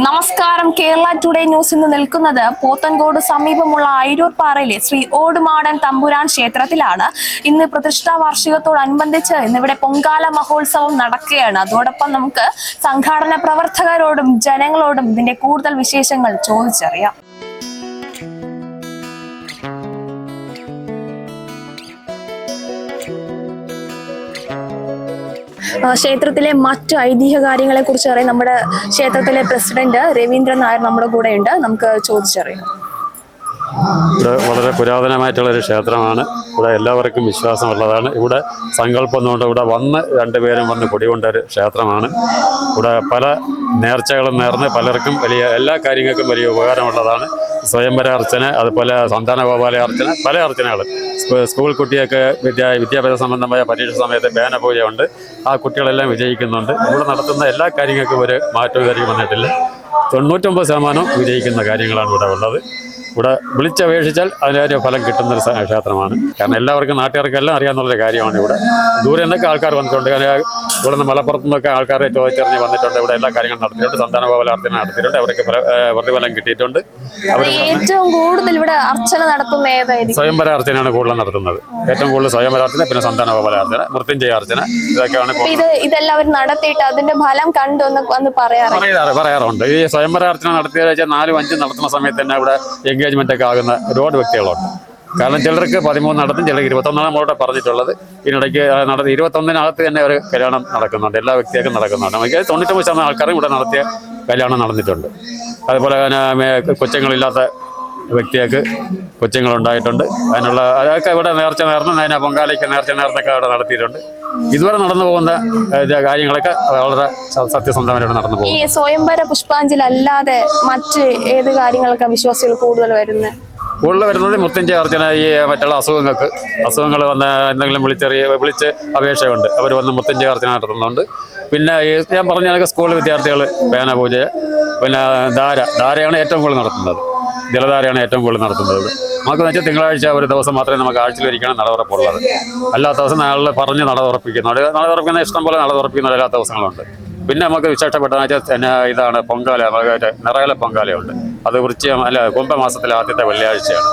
നമസ്കാരം. Kerala today news ഇന്ന് നിൽക്കുന്നത് പോത്തൻകോട് സമീപമുള്ള അയിരൂർ പാറയിലെ ശ്രീ ഓടുമാടൻ തമ്പുരാൻ ക്ഷേത്രത്തിലാണ്. ഇന്ന് പ്രതിഷ്ഠാ വാർഷികത്തോടനുബന്ധിച്ച് ഇന്നിവിടെ പൊങ്കാല മഹോത്സവം നടക്കുകയാണ്. അതോടൊപ്പം നമുക്ക് സംഘാടന പ്രവർത്തകരോടും ജനങ്ങളോടും ഇതിന്റെ കൂടുതൽ വിശേഷങ്ങൾ ചോദിച്ചറിയാം. ക്ഷേത്രത്തിലെ മറ്റു ഐതിഹ്യ കാര്യങ്ങളെ കുറിച്ച് അറിയാൻ നമ്മുടെ ക്ഷേത്രത്തിലെ പ്രസിഡന്റ് രവീന്ദ്രൻ നായർ നമ്മുടെ കൂടെ ഉണ്ട് നമുക്ക് ചോദിച്ചറിയാം. വളരെ പുരാതനമായിട്ടുള്ള ഒരു ക്ഷേത്രമാണ്. ഇവിടെ എല്ലാവർക്കും വിശ്വാസമുള്ളതാണ്. ഇവിടെ സങ്കല്പം എന്നുകൊണ്ട് ഇവിടെ വന്ന് രണ്ടുപേരും വന്ന് കുടികൊണ്ട ഒരു ക്ഷേത്രമാണ്. ഇവിടെ പല നേർച്ചകളും നേർന്ന് പലർക്കും വലിയ എല്ലാ കാര്യങ്ങൾക്കും വലിയ ഉപകാരമുള്ളതാണ്. സ്വയംവര അർച്ചന അതുപോലെ സന്താന ഗോപാല അർച്ചന പല അർച്ചനകൾ. സ്കൂൾ കുട്ടിയൊക്കെ വിദ്യാ വിദ്യാഭ്യാസ സംബന്ധമായ പരീക്ഷ സമയത്ത് ബേനപൂജയുണ്ട് ആ കുട്ടികളെല്ലാം വിജയിക്കുന്നുണ്ട്. ഇവിടെ നടത്തുന്ന എല്ലാ കാര്യങ്ങൾക്കും ഒരു മാറ്റവും കാര്യം വന്നിട്ടില്ല. തൊണ്ണൂറ്റൊമ്പത് ശതമാനം വിജയിക്കുന്ന കാര്യങ്ങളാണ് ഇവിടെ ഉള്ളത്. ഇവിടെ വിളിച്ചപേക്ഷിച്ചാൽ അതിനൊരു ഫലം കിട്ടുന്ന ഒരു ക്ഷേത്രമാണ്. കാരണം എല്ലാവർക്കും നാട്ടുകാർക്കെല്ലാം അറിയാവുന്ന കാര്യമാണ് ഇവിടെ. ദൂരെ നിന്നൊക്കെ ആൾക്കാർ വന്നിട്ടുണ്ട്. കാരണം ഇവിടെ നിന്ന് മലപ്പുറത്തു നിന്നൊക്കെ ആൾക്കാരെ ചോദിച്ചറിഞ്ഞ് വന്നിട്ടുണ്ട്. ഇവിടെ എല്ലാ കാര്യങ്ങളും നടത്തിയിട്ടുണ്ട്. സന്താന ഗോപാലാർത്ഥന നടത്തിയിട്ടുണ്ട്. അവർക്ക് പ്രതിഫലം കിട്ടിയിട്ടുണ്ട്. ഏറ്റവും കൂടുതൽ ഇവിടെ അർച്ചന നടത്തുന്ന സ്വയംവര അർച്ചനയാണ് കൂടുതൽ നടത്തുന്നത്. ഏറ്റവും കൂടുതൽ സ്വയംവര അർച്ചന പിന്നെ സന്താന ഗോപാലാർത്ഥന മൃത്യുഞ്ജയ അർച്ചന ഇതൊക്കെയാണ് ഇതെല്ലാം അവർ നടത്തിയിട്ട് അതിന്റെ ഫലം കണ്ടു പറയാറുണ്ട്. ഈ സ്വയംവര അർച്ചന നടത്തിയ നാലും അഞ്ചും നടത്തുന്ന സമയത്ത് തന്നെ ഇവിടെ എൻഗേജ്മെന്റ് ഒക്കെ ആകുന്ന ഒരുപാട് വ്യക്തികളുണ്ട്. കാരണം ചിലർക്ക് പതിമൂന്ന് നടത്തും ചിലർക്ക് ഇരുപത്തൊന്നാണ് നമ്മളോട് പറഞ്ഞിട്ടുള്ളത്. ഇതിനിടയ്ക്ക് നടത്തി ഇരുപത്തൊന്നിനകത്ത് തന്നെ ഒരു കല്യാണം നടക്കുന്നുണ്ട്. എല്ലാ വ്യക്തികൾക്കും നടക്കുന്നുണ്ട്. നമുക്ക് തൊണ്ണൂറ്റൊമ്പത് ശതമാനം ആൾക്കാരും ഇവിടെ നടത്തിയ കല്യാണം നടന്നിട്ടുണ്ട്. അതുപോലെ തന്നെ കൊച്ചുങ്ങളില്ലാത്ത വ്യക്തികൾക്ക് കൊച്ചുങ്ങളുണ്ടായിട്ടുണ്ട്. അതിനുള്ള അതൊക്കെ ഇവിടെ നേർച്ച നേർന്ന് അതിനെ പൊങ്കാലയ്ക്ക് നേർച്ച നേർന്നൊക്കെ അവിടെ നടത്തിയിട്ടുണ്ട്. ഇതുവരെ നടന്നു പോകുന്ന കാര്യങ്ങളൊക്കെ വളരെ സത്യസന്ധമായിട്ട് നടന്നു പോകും ഈ സ്വയംവര പുഷ്പാഞ്ജലി അല്ലാതെ മറ്റ് ഏത് കാര്യങ്ങളൊക്കെ വിശ്വാസികൾ കൂടുതൽ വരുന്നത് കൂടുതൽ വരുന്നത് മുത്തഞ്ചി അർച്ചന ഈ മറ്റുള്ള അസുഖങ്ങൾക്ക് അസുഖങ്ങൾ വന്ന എന്തെങ്കിലും വിളിച്ചറിയ വിളിച്ച് അപേക്ഷയുണ്ട്. അവർ വന്ന് മുത്തഞ്ചി അർച്ചന നടത്തുന്നുണ്ട്. പിന്നെ ഈ ഞാൻ പറഞ്ഞ സ്കൂൾ വിദ്യാർത്ഥികൾ പേന പൂജ പിന്നെ ധാര ധാരയാണ് ഏറ്റവും കൂടുതൽ നടത്തുന്നത്. ജലധാരയാണ് ഏറ്റവും കൂടുതൽ നടത്തുന്നത്. നമുക്ക് വെച്ചാൽ തിങ്കളാഴ്ച ഒരു ദിവസം മാത്രമേ നമുക്ക് ആഴ്ചയിൽ ഒരിക്കലും നട തുറപ്പുള്ളത് അല്ലാത്ത ദിവസം നാളെ പറഞ്ഞ് നട തുറപ്പിക്കുന്നുണ്ട് നട തുറപ്പിക്കുന്ന ഇഷ്ടം പോലെ നട തുറപ്പിക്കുന്ന എല്ലാ ദിവസങ്ങളുണ്ട്. പിന്നെ നമുക്ക് വിശേഷപ്പെട്ടതെന്ന് വെച്ചാൽ പിന്നെ ഇതാണ് പൊങ്കാല മറ്റേ നിറകല പൊങ്കാലയുണ്ട്. അത് വൃശ്ചികം അല്ല കുംഭമാസത്തിലെ ആദ്യത്തെ വെള്ളിയാഴ്ചയാണ്.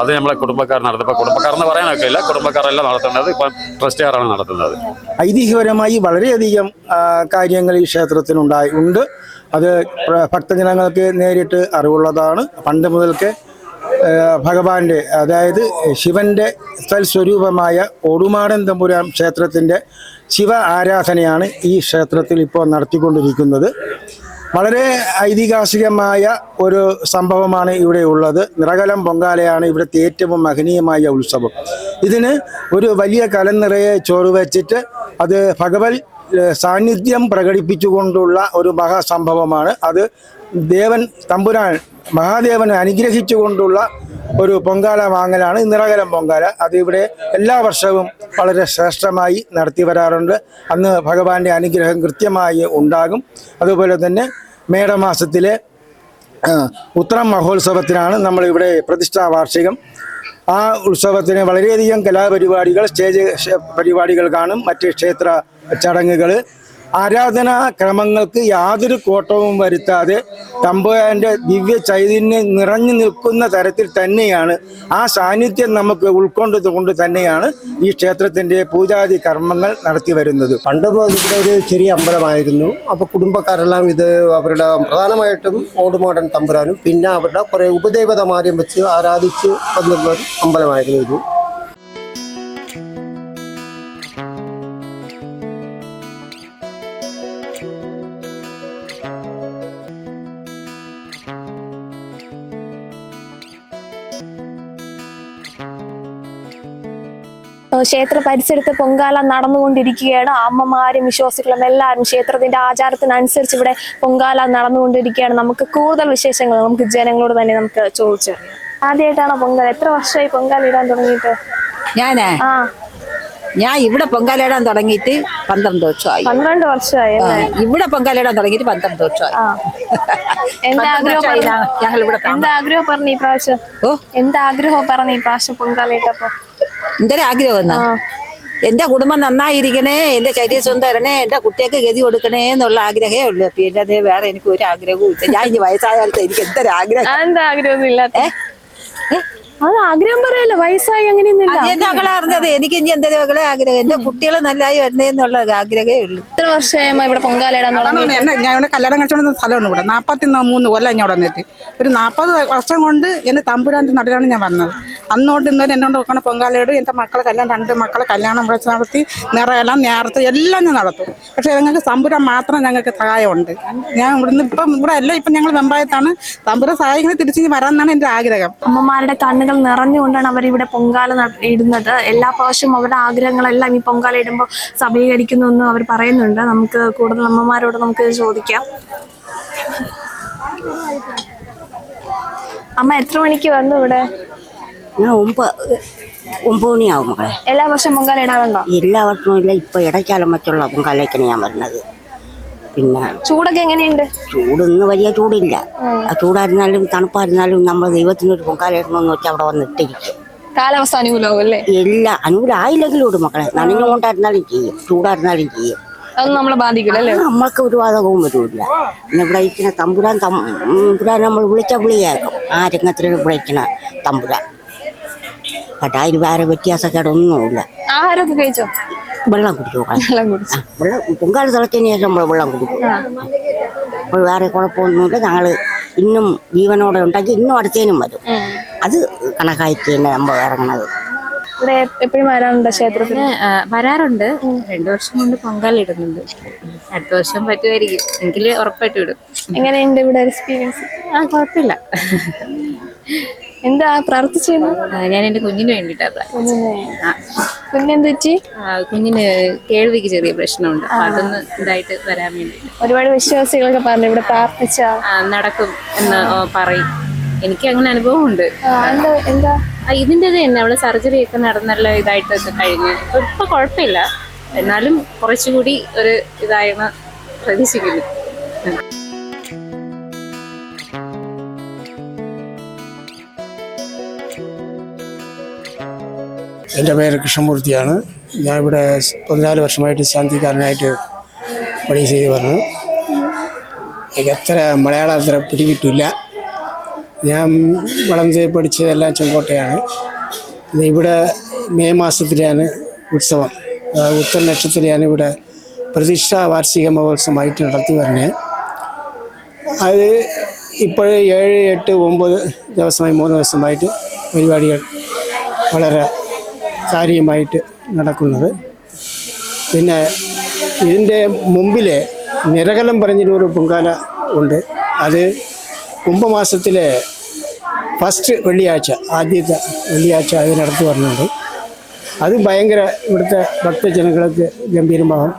അത് നമ്മളെ കുടുംബക്കാർ നടത്തുമ്പോൾ കുടുംബക്കാരെന്ന് പറയാനൊക്കെ ഇല്ല കുടുംബക്കാരെല്ലാം നടത്തുന്നത് ഇപ്പം ട്രസ്റ്റുകാരാണ് നടത്തുന്നത്. ഐതിഹ്യപരമായി വളരെയധികം കാര്യങ്ങൾ ഈ ക്ഷേത്രത്തിനുണ്ടായി ഉണ്ട്. അത് ഭക്തജനങ്ങൾക്ക് നേരിട്ട് അറിവുള്ളതാണ്. പണ്ട് മുതൽക്ക് ഭഗവാന്റെ അതായത് ശിവന്റെ തൽസ്വരൂപമായ ഓടുമാടൻ തമ്പുരാൻ ക്ഷേത്രത്തിന്റെ ശിവ ആരാധനയാണ് ഈ ക്ഷേത്രത്തിൽ ഇപ്പോൾ നടത്തിക്കൊണ്ടിരിക്കുന്നത്. വളരെ ഐതിഹാസികമായ ഒരു സംഭവമാണ് ഇവിടെ ഉള്ളത്. നിറകലം പൊങ്കാലയാണ് ഇവിടുത്തെ ഏറ്റവും മഹനീയമായ ഉത്സവം. ഇതിന് ഒരു വലിയ കലനിറയെ ചോറ് വെച്ചിട്ട് അത് ഭഗവത് സാന്നിധ്യം പ്രകടിപ്പിച്ചുകൊണ്ടുള്ള ഒരു മഹാസംഭവമാണ് അത് ദേവൻ തമ്പുരാൻ മഹാദേവനെ അനുഗ്രഹിച്ചുകൊണ്ടുള്ള ഒരു പൊങ്കാല വാങ്ങലാണ് നിറകലം പൊങ്കാല. അത് ഇവിടെ എല്ലാ വർഷവും വളരെ ശ്രേഷ്ഠമായി നടത്തി വരാറുണ്ട്. അന്ന് ഭഗവാന്റെ അനുഗ്രഹം കൃത്യമായി ഉണ്ടാകും. അതുപോലെ തന്നെ മേടമാസത്തിലെ ഉത്രം മഹോത്സവത്തിനാണ് നമ്മളിവിടെ പ്രതിഷ്ഠാ വാർഷികം. ആ ഉത്സവത്തിന് വളരെയധികം കലാപരിപാടികൾ സ്റ്റേജ് പരിപാടികൾ കാണും. മറ്റ് ക്ഷേത്ര ചടങ്ങുകൾ ആരാധനാ ക്രമങ്ങൾക്ക് യാതൊരു കോട്ടവും വരുത്താതെ തമ്പുരാന്റെ ദിവ്യ ചൈതന്യം നിറഞ്ഞു നിൽക്കുന്ന തരത്തിൽ തന്നെയാണ് ആ സാന്നിധ്യം നമുക്ക് ഉൾക്കൊണ്ടത് കൊണ്ട് തന്നെയാണ് ഈ ക്ഷേത്രത്തിന്റെ പൂജാതി കർമ്മങ്ങൾ നടത്തി വരുന്നത്. പണ്ട് ഇവിടെ ഒരു ചെറിയ അമ്പലമായിരുന്നു. അപ്പോൾ കുടുംബക്കാരെല്ലാം ഇത് അവരുടെ പ്രധാനമായിട്ടും ഓടുമാടൻ തമ്പുരാനും പിന്നെ അവരുടെ കുറേ ഉപദേവതമാരെയും വെച്ച് ആരാധിച്ച് വന്നിരുന്ന ഒരു അമ്പലമായിരുന്നു ഇത്. ക്ഷേത്ര പരിസരത്ത് പൊങ്കാല നടന്നുകൊണ്ടിരിക്കുകയാണ്. അമ്മമാരും വിശ്വാസികളും എല്ലാവരും ക്ഷേത്രത്തിന്റെ ആചാരത്തിനനുസരിച്ച് ഇവിടെ പൊങ്കാല നടന്നുകൊണ്ടിരിക്കുകയാണ്. നമുക്ക് കൂടുതൽ വിശേഷങ്ങൾ നമുക്ക് ജനങ്ങളോട് തന്നെ നമുക്ക് ചോദിച്ചറിയാം. ആദ്യമായിട്ടാണോ പൊങ്കാല? എത്ര വർഷമായി പൊങ്കാല ഇടാൻ തുടങ്ങിയിട്ട്? ഞാനേ? ആ. ഞാൻ ഇവിടെ പൊങ്കാലയിടാൻ തുടങ്ങിയിട്ട് പന്ത്രണ്ട് വർഷമായി. പന്ത്രണ്ട് വർഷമായി ഇവിടെ പൊങ്കാലയിടാൻ തുടങ്ങിയിട്ട് പന്ത്രണ്ട് വർഷമായി. ഞങ്ങൾ ഇവിടെ താമസം. എന്താ ആഗ്രഹം പറഞ്ഞു ഈ പ്രാവശ്യം? ഓ. പറഞ്ഞു ഈ പ്രാവശ്യം പൊങ്കാല ഇട്ടപ്പോ? എന്തൊരു ആഗ്രഹം എന്നാ? എന്റെ കുടുംബം നന്നായിരിക്കണേ എന്റെ ശരീരം തരണേ എന്റെ കുട്ടിയൊക്കെ ഗതി കൊടുക്കണേ എന്നുള്ള ആഗ്രഹമേ ഉള്ളൂ. പിന്നെ അതേ വേറെ എനിക്ക് ഒരു ആഗ്രഹവും ഇല്ല. ഞാൻ ഇനി വയസ്സായ കാലത്ത് എനിക്ക് എന്തൊരു ആഗ്രഹം? എന്താ ആഗ്രഹമൊന്നും ഇല്ലാത്ത? അത് ആഗ്രഹം പറയല്ലോ വയസ്സായി അങ്ങനെയൊന്നുമില്ല. അറിഞ്ഞത്. എനിക്ക് ഇനി എന്തൊരു മകളെ ആഗ്രഹം. എന്റെ കുട്ടികൾ നല്ലതായി വരണേന്നുള്ള ആഗ്രഹമേ ഉള്ളൂ. ഇത്ര വർഷമായി ഇവിടെ പൊങ്കാലയിടാൻ തുടങ്ങി അതാണ് എന്നെ ഞാൻ ഇവിടെ കല്യാണം കഴിച്ചോണ്ട് സ്ഥലമാണ് ഇവിടെ. നാൽപ്പത്തി മൂന്ന് കൊല്ലം ഞാൻ ഇവിടെ വന്നിട്ട് ഒരു നാൽപ്പത് വർഷം കൊണ്ട് എന്റെ തമ്പുരാന്റെ നടുവിലാണ് ഞാൻ വന്നത്. അന്നോട്ട് ഇന്നലെ എന്നോട് നോക്കണ പൊങ്കാലയോട്. എന്റെ മക്കളെ കല്യാണം രണ്ട് മക്കളെ കല്യാണം വിളിച്ച് നടത്തി നിറയെല്ലാം നേരത്തെ എല്ലാം ഞാൻ നടത്തും. പക്ഷെ ഞങ്ങൾക്ക് തമ്പുരാൻ മാത്രം ഞങ്ങൾക്ക് സഹായമുണ്ട്. ഞാൻ ഇവിടുന്ന് ഇപ്പം ഇവിടെ എല്ലാം ഇപ്പം ഞങ്ങൾ വെമ്പായത്താണ് തമ്പുരാൻ സഹായിക്കുന്നത് തിരിച്ചു വരാമെന്നാണ് എന്റെ ആഗ്രഹം. അമ്മമാരുടെ കണ്ണുകൾ നിറഞ്ഞുകൊണ്ടാണ് അവരിവിടെ ഇവിടെ പൊങ്കാല ഇടുന്നത്. എല്ലാ പ്രാവശ്യവും അവരുടെ ആഗ്രഹങ്ങളെല്ലാം ഈ പൊങ്കാല ഇടുമ്പോൾ സഫലീകരിക്കുന്നു എന്ന് അവർ പറയുന്നുണ്ട്. നമുക്ക് കൂടുതൽ അമ്മമാരോട് നമുക്ക് ചോദിക്കാം. അമ്മ എത്ര മണിക്ക് വന്നു ഇവിടെ? ഒമ്പത് ഒമ്പത് മണിയാവും മകളെ എല്ലാ വർഷവും പൊങ്കാല ഇടാറുണ്ടോ? എല്ലാ വർഷവും ഇല്ല. ഇപ്പൊ ഇടയ്ക്കാലം വെച്ചുള്ള പൊങ്കാലയ്ക്കാണ് ഞാൻ വരുന്നത്. പിന്നെ ചൂടൊക്കെ എങ്ങനെയുണ്ട്? ചൂടൊന്നും വലിയ ചൂടില്ല. ആ. ചൂടായിരുന്നാലും തണുപ്പായിരുന്നാലും നമ്മൾ ദൈവത്തിനൊരു പൊങ്കാലിടണമെന്ന് വെച്ചാൽ അവിടെ വന്നിട്ടിരിക്കും. കാലാവസ്ഥ അനുകൂലമാവും അല്ലേ? എല്ലാ അനുകൂലമായില്ലെങ്കിലും ഇടും മക്കളെ. നനഞ്ഞുകൊണ്ടായിരുന്നാലും ചെയ്യും. ചൂടായിരുന്നാലും ചെയ്യും. അതൊന്നും നമ്മളെ നമ്മൾക്ക് ഒരു വാതകവും വരില്ല. പിന്നെ ഇവിടെ ഇരിക്കുന്ന തമ്പുരാൻ തമ്പുരാൻ നമ്മൾ വിളിച്ച വിളിയാക്കും ആ രംഗത്തിൽ വിളിക്കണ തമ്പുരാൻ. അതിൽ വേറെ വ്യത്യാസക്കേടൊന്നുമില്ല. ആഹാരമൊക്കെ കഴിച്ചോ? വെള്ളം കുടിക്കും. വെള്ളം കുടിച്ചു. വെള്ളം പൊങ്കാല തിളച്ചതിന് ശേഷം നമ്മൾ വെള്ളം കുടിക്കും. അപ്പോൾ വേറെ കുഴപ്പമൊന്നുമില്ല. ഞങ്ങൾ ഇന്നും ജീവനോടെ ഉണ്ടാക്കി ഇന്നും അടുത്തേനും വരും. അത് കണക്കായിട്ട് തന്നെ നമ്മൾ ഇറങ്ങണത്. ഇവിടെ എപ്പോഴും വരാറുണ്ട് ക്ഷേത്രത്തിൽ? വരാറുണ്ട്. രണ്ടു വർഷം കൊണ്ട് പൊങ്കാല ഇടുന്നുണ്ട്. അടുത്ത വർഷം പറ്റുമായിരിക്കും. എങ്കിൽ ഉറപ്പായിട്ട് ഇടും. എങ്ങനെയുണ്ട് ഇവിടെ എക്സ്പീരിയൻസ് ആ കുഴപ്പമില്ല. എന്താ പ്രാർത്ഥിച്ചിരുന്നു? ഞാൻ എന്റെ കുഞ്ഞിന് വേണ്ടിട്ടാ കുഞ്ഞെന്ത് പറ്റി? കുഞ്ഞിന് കേൾവിക്ക് ചെറിയ പ്രശ്നമുണ്ട്. അതൊന്ന് ഇതായിട്ട് വരാൻ വേണ്ടി ഒരുപാട് വിശ്വാസികളൊക്കെ പറഞ്ഞു ഇവിടെ പ്രാർത്ഥിച്ച? നടക്കും എന്ന് പറയും. എനിക്ക് അങ്ങനെ അനുഭവം ഉണ്ട് എന്താ ഇതിന്റെ തന്നെ. അവൾ സർജറി ഒക്കെ നടന്നല്ല ഇതായിട്ട് കഴിഞ്ഞ്. ഇപ്പൊ ഇപ്പൊ കുഴപ്പമില്ല. എന്നാലും കുറച്ചുകൂടി ഒരു ഇതായിരുന്നു പ്രതീക്ഷിക്കുന്നു. എന്റെ പേര് കൃഷ്ണമൂർത്തിയാണ്. ഞാൻ ഇവിടെ പതിനാല് വർഷമായിട്ട് ശാന്തിക്കാരനായിട്ട് പണി ചെയ്ത് വന്നു എനിക്ക് അത്ര മലയാളം അത്ര പിടികിട്ടില്ല. ഞാൻ വളർന്ന് പഠിച്ചതെല്ലാം ചെങ്കോട്ടയാണ്. ഇവിടെ മെയ് മാസത്തിലാണ് ഉത്സവം. ഉത്തര നക്ഷത്രത്തിലാണ് ഇവിടെ പ്രതിഷ്ഠാ വാർഷിക മഹോത്സവമായിട്ട് നടത്തി വരുന്നത്. അത് ഇപ്പോൾ ഏഴ് എട്ട് ഒമ്പത് ദിവസമായി മൂന്ന് ദിവസമായിട്ട് പരിപാടികൾ വളരെ കാര്യമായിട്ട് നടക്കുന്നത്. പിന്നെ ഇതിന്റെ മുമ്പിൽ നിരകലം പറഞ്ഞൊരു പൊങ്കാല ഉണ്ട്. അത് കുംഭമാസത്തിലെ ഫസ്റ്റ് വെള്ളിയാഴ്ച ആദ്യത്തെ വെള്ളിയാഴ്ച അത് നടത്തി വരുന്നുണ്ട് അത് ഭയങ്കര ഇവിടുത്തെ ഭക്തജനങ്ങൾക്ക് ഗംഭീരമാകും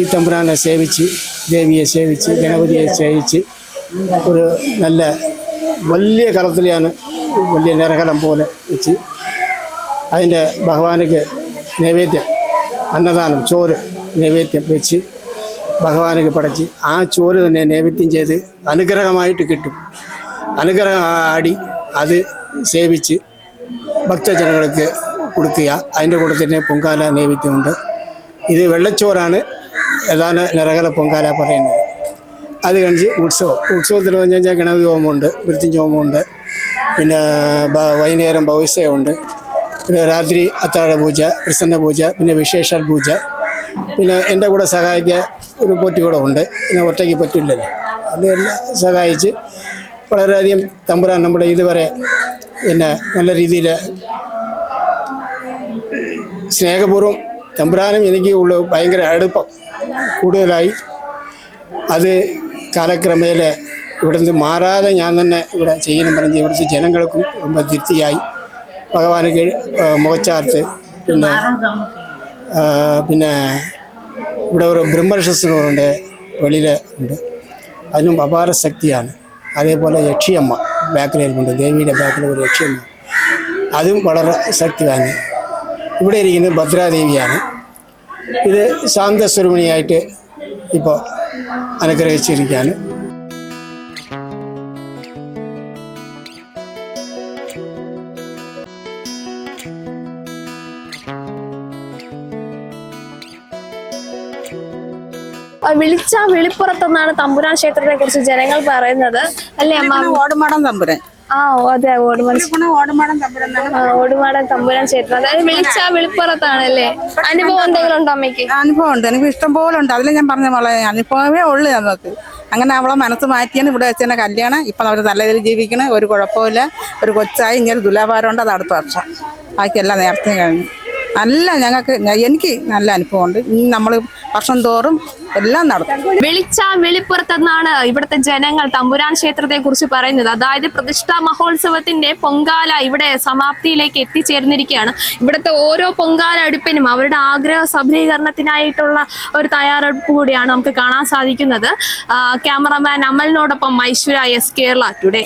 ഈ തമ്പുരാനെ സേവിച്ച് ദേവിയെ സേവിച്ച് ഗണപതിയെ സേവിച്ച് ഒരു നല്ല വലിയ കളത്തിലാണ് വലിയ നിരകലം പോലെ വെച്ച് അതിന്റെ ഭഗവാനക്ക് നൈവേദ്യം അന്നദാനം ചോറ് നൈവേദ്യം വെച്ച് ഭഗവാനൊക്കെ പടച്ച് ആ ചോറ് തന്നെ നൈവേദ്യം ചെയ്ത് അനുഗ്രഹമായിട്ട് കിട്ടും. അനുഗ്രഹം ആടി അത് സേവിച്ച് ഭക്തജനങ്ങൾക്ക് കൊടുക്കുക. അതിന്റെ കൂടെ തന്നെ പൊങ്കാല നൈവേദ്യമുണ്ട്. ഇത് വെള്ളച്ചോറാണ്. ഏതാണ് നിറകല പൊങ്കാല പറയുന്നത്. അത് കഴിഞ്ഞ് ഉത്സവം. ഉത്സവത്തിൽ പറഞ്ഞു കഴിഞ്ഞാൽ ഗണപതി ഹോമമുണ്ട് മൃത്യുഞ്ജ ഹോമമുണ്ട്. പിന്നെ വൈകുന്നേരം ഭവിഷ്യമുണ്ട് പിന്നെ രാത്രി അത്താഴ പൂജ പ്രസന്ന പൂജ പിന്നെ വിശേഷാൽ പൂജ പിന്നെ എൻ്റെ കൂടെ സഹായിക്കാൻ ഒരു പോറ്റി കൂടെ ഉണ്ട് പിന്നെ ഒറ്റയ്ക്ക് പറ്റില്ലല്ലോ അതെല്ലാം സഹായിച്ച് വളരെയധികം തമ്പുരാൻ നമ്മുടെ ഇതുവരെ പിന്നെ നല്ല രീതിയിൽ സ്നേഹപൂർവ്വം തമ്പുരാനും എനിക്ക് ഉള്ള ഭയങ്കര അടുപ്പം കൂടുതലായി അത് കാലക്രമേണ ഇവിടുന്ന് മാറാതെ ഞാൻ തന്നെ ഇവിടെ ചെയ്യണം പറഞ്ഞ് ഇവിടുത്തെ ജനങ്ങൾക്കും ரொம்ப തൃപ്തിയായി ഭഗവാനക്ക് മുഖച്ചാർത്ത് പിന്നെ പിന്നെ ഇവിടെ ഒരു ബ്രഹ്മരക്ഷസിനുണ്ട് വെളിയിൽ ഉണ്ട്. അതിനും അപാര ശക്തിയാണ്. അതേപോലെ യക്ഷിയമ്മ ബാക്കിലുണ്ട് ദേവിയുടെ ബാക്കിൽ ഒരു യക്ഷിയമ്മ. അതും വളരെ ശക്തിയാണ് ഇവിടെ ഇരിക്കുന്നത് ഭദ്രാദേവിയാണ്. ഇത് ശാന്തസ്വരൂപിണിയായിട്ട് ഇപ്പോൾ അനുഗ്രഹിച്ചിരിക്കുകയാണ്. വിളിച്ച വെളിപ്പുറത്തെന്നാണ് തമ്പുരാൻ ക്ഷേത്രത്തെ കുറിച്ച് ജനങ്ങൾ പറയുന്നത്. അല്ലേ അമ്മ? ഓടുമാടം തമ്പുരാൻ. ആ അതെ ഓടുമാടം ഓടുമാടൻ തമ്പുരാൻ ക്ഷേത്രം. അതായത് വിളിച്ച വിളിപ്പുറത്താണല്ലേ അനുഭവം എന്തെങ്കിലും ഉണ്ടോ അമ്മയ്ക്ക്? അനുഭവം ഉണ്ട് എനിക്ക് ഇഷ്ടം പോലെ ഉണ്ട്. അതിൽ ഞാൻ പറഞ്ഞ മോളെ അനുഭവമേ ഉള്ളു നമുക്ക് അങ്ങനെ അവളെ മനസ്സ് മാറ്റിയാണ് ഇവിടെ വെച്ച് തന്നെ കല്യാണം. ഇപ്പം അവർ നല്ല രീതിയിൽ ജീവിക്കണേ. ഒരു കുഴപ്പമില്ല ഒരു കൊച്ചായി ഇങ്ങനെ ദുലാഭാരം ഉണ്ട് അത് അടുത്ത വർഷം. ബാക്കിയെല്ലാം നേരത്തെ കഴിഞ്ഞു. നല്ല ഞങ്ങൾക്ക് എനിക്ക് നല്ല അനുഭവമുണ്ട്. നമ്മൾ വർഷം തോറും എല്ലാം നടത്തും വിളിച്ച വെളിപ്പുറത്തെന്നാണ് ഇവിടുത്തെ ജനങ്ങൾ തമ്പുരാൻ ക്ഷേത്രത്തെ കുറിച്ച് പറയുന്നത്. അതായത് പ്രതിഷ്ഠാ മഹോത്സവത്തിന്റെ പൊങ്കാല ഇവിടെ സമാപ്തിയിലേക്ക് എത്തിച്ചേർന്നിരിക്കുകയാണ്. ഇവിടുത്തെ ഓരോ പൊങ്കാല അടുപ്പിനും അവരുടെ ആഗ്രഹ സഫലീകരണത്തിനായിട്ടുള്ള ഒരു തയ്യാറെടുപ്പ് കൂടിയാണ് നമുക്ക് കാണാൻ സാധിക്കുന്നത്. ക്യാമറമാൻ അമലിനോടൊപ്പം ഐശ്വര്യ എസ് കേരള ടുഡേ